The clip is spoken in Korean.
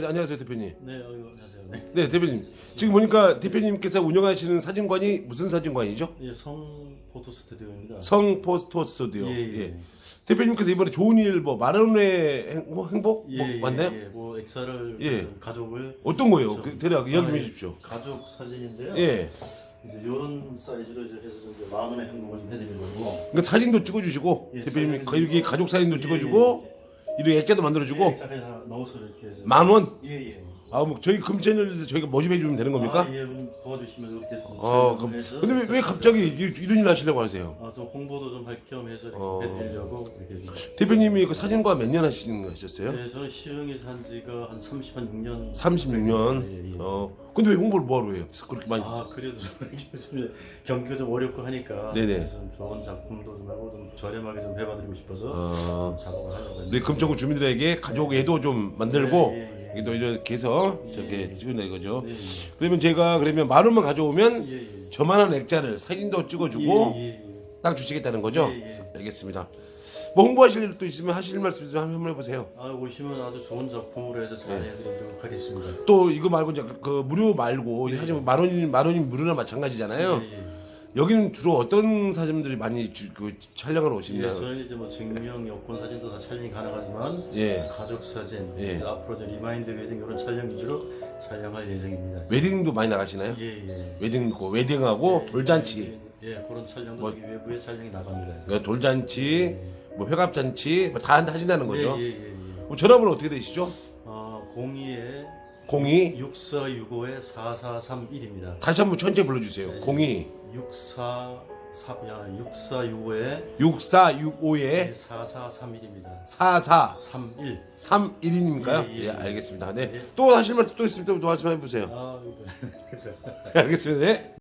안녕하세요, 안녕하세요 대표님. 네, 어, 안녕하세요. 네. 네 대표님. 지금 보니까 대표님께서 운영하시는 사진관이 무슨 사진관이죠? 예, 성 포토 스튜디오입니다. 성 포스터 스튜디오. 예, 예. 예. 대표님께서 이번에 좋은 일뭐 만원의 행복, 행복 예, 뭐 예, 맞나요? 예, 뭐 엑사를 예. 그 가족을 어떤 거예요? 그렇죠. 그, 대략 이야기 좀 아, 예. 해주십시오. 가족 사진인데요. 예. 이제 이런 사이즈로 이제 해서 좀 이제 만 원의 행복을 좀 해드리려고. 그러니까 사진도 찍어주시고 예, 대표님이 사진도 여기 찍고. 가족 사진도 예, 찍어주고 이렇게 액자도 만들어주고 예, 엑사까지 다 넣어서 이렇게 해서. 만 원. 예, 예. 아, 뭐 저희 금채널에서 저희가 모집해 주면 되는 겁니까? 아, 예, 음, 도와주시면 이렇게 해서. 어, 그럼. 해서 근데 왜, 왜 갑자기 이- 이런 일 하시려고 하세요? 아, 좀 홍보도 좀 할 겸 해서 이렇게 어. 해드리려고 이렇게. 대표님이 그 사진과 몇 년 하시는 거셨어요? 네, 저는 시흥에 산 지가 한 30, 한 6년. 36년. 예, 예. 어. 근데 왜 홍보를 뭐하러 해요? 그렇게 많이. 아 그래도 좀 경기가 좀 어렵고 하니까 네네. 그래서 좀 좋은 작품도 좀 하고 좀 저렴하게 좀 해봐드리고 싶어서 어. 작업을 하려고 우리 했는데 금천구 주민들에게 가족 애도 좀 만들고 예, 예, 예. 또 이렇게 해서 예, 저렇게 예. 찍은다 이거죠. 예, 예. 그러면 제가 그러면 만 원만 가져오면 예, 예. 저만한 액자를 사진도 찍어주고 예, 예, 예. 딱 주시겠다는 거죠? 예, 예. 알겠습니다. 뭐 홍보하실 일도 있으면 하실 말씀 좀 한번 해보세요. 아 오시면 아주 좋은 작품으로 해서 잘 예. 해드리도록 하겠습니다. 또 이거 말고 이제 그- 그 무료 말고 하지만 만 원이 만 원이 무료나 마찬가지잖아요. 예, 예. 여기는 주로 어떤 사진들이 많이 주, 그 촬영하러 예, 오시나요? 저희는 이제 뭐 증명 여권 사진도 다 촬영이 가능하지만 예. 가족 사진, 예. 이제 앞으로 이제 리마인드 웨딩 이런 촬영 위주로 촬영할 예정입니다. 웨딩도 많이 나가시나요? 예, 예. 웨딩 그 웨딩하고 예, 돌잔치, 예, 예, 그런 촬영도 뭐- 외부에 촬영이 나갑니다. 그 돌잔치, 뭐 회갑잔치 뭐 다 하신다는 거죠. 예, 예, 예, 예. 그럼 전화번호 어떻게 되시죠? 어, 02에 02 6465에 4431입니다. 다시 한번 천천히 불러주세요. 02 64 야, 6465에 6465에 4431입니다. 44 31. 31인입니까요? 예, 예, 예. 알겠습니다. 네. 예. 또 하실 말씀 또 있으면 또 말씀해 보세요. 아, 이거. 알겠습니다. 네.